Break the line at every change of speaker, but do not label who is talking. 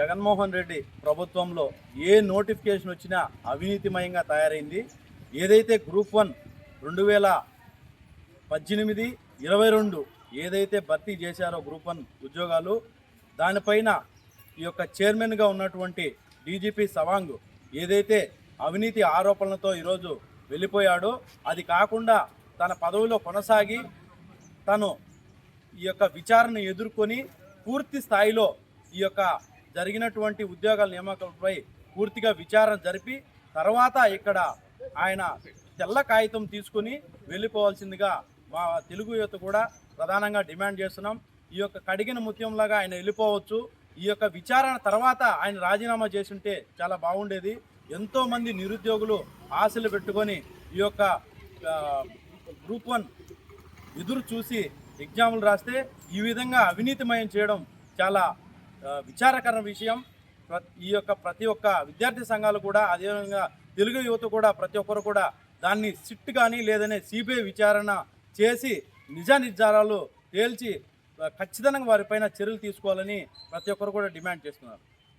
జగన్మోహన్ రెడ్డి ప్రభుత్వంలో ఏ నోటిఫికేషన్ వచ్చినా అవినీతిమయంగా తయారైంది. ఏదైతే గ్రూప్ వన్ రెండు వేల పద్దెనిమిది ఇరవై రెండు ఏదైతే భర్తీ చేశారో గ్రూప్ వన్ ఉద్యోగాలు దానిపైన ఈ యొక్క చైర్మన్గా ఉన్నటువంటి డీజీపీ సవాంగ్ ఏదైతే అవినీతి ఆరోపణలతో ఈరోజు వెళ్ళిపోయాడో అది కాకుండా తన పదవిలో కొనసాగి తను ఈ యొక్క విచారణ ఎదుర్కొని పూర్తి స్థాయిలో ఈ యొక్క జరిగినటువంటి ఉద్యోగాల నియామకాలపై పూర్తిగా విచారణ జరిపి తర్వాత ఇక్కడ ఆయన తెల్ల కాగితం తీసుకుని వెళ్ళిపోవాల్సిందిగా మా తెలుగు యువత కూడా ప్రధానంగా డిమాండ్ చేస్తున్నాం. ఈ యొక్క కడిగిన ముత్యంలాగా ఆయన వెళ్ళిపోవచ్చు. ఈ యొక్క విచారణ తర్వాత ఆయన రాజీనామా చేసింటే చాలా బాగుండేది. ఎంతోమంది నిరుద్యోగులు ఆశలు పెట్టుకొని ఈ యొక్క గ్రూప్ వన్ ఎదురు చూసి ఎగ్జాములు రాస్తే ఈ విధంగా అవినీతిమయం చేయడం చాలా విచారకర విషయం. ఈ యొక్క ప్రతి ఒక్క విద్యార్థి సంఘాలు కూడా అదేవిధంగా తెలుగు యువత కూడా ప్రతి ఒక్కరు కూడా దాన్ని సిట్ కానీ లేదనే సిబిఐ విచారణ చేసి నిజ నిర్ధారాలు తేల్చి ఖచ్చితంగా వారిపైన చర్యలు తీసుకోవాలని ప్రతి ఒక్కరు కూడా డిమాండ్ చేస్తున్నారు.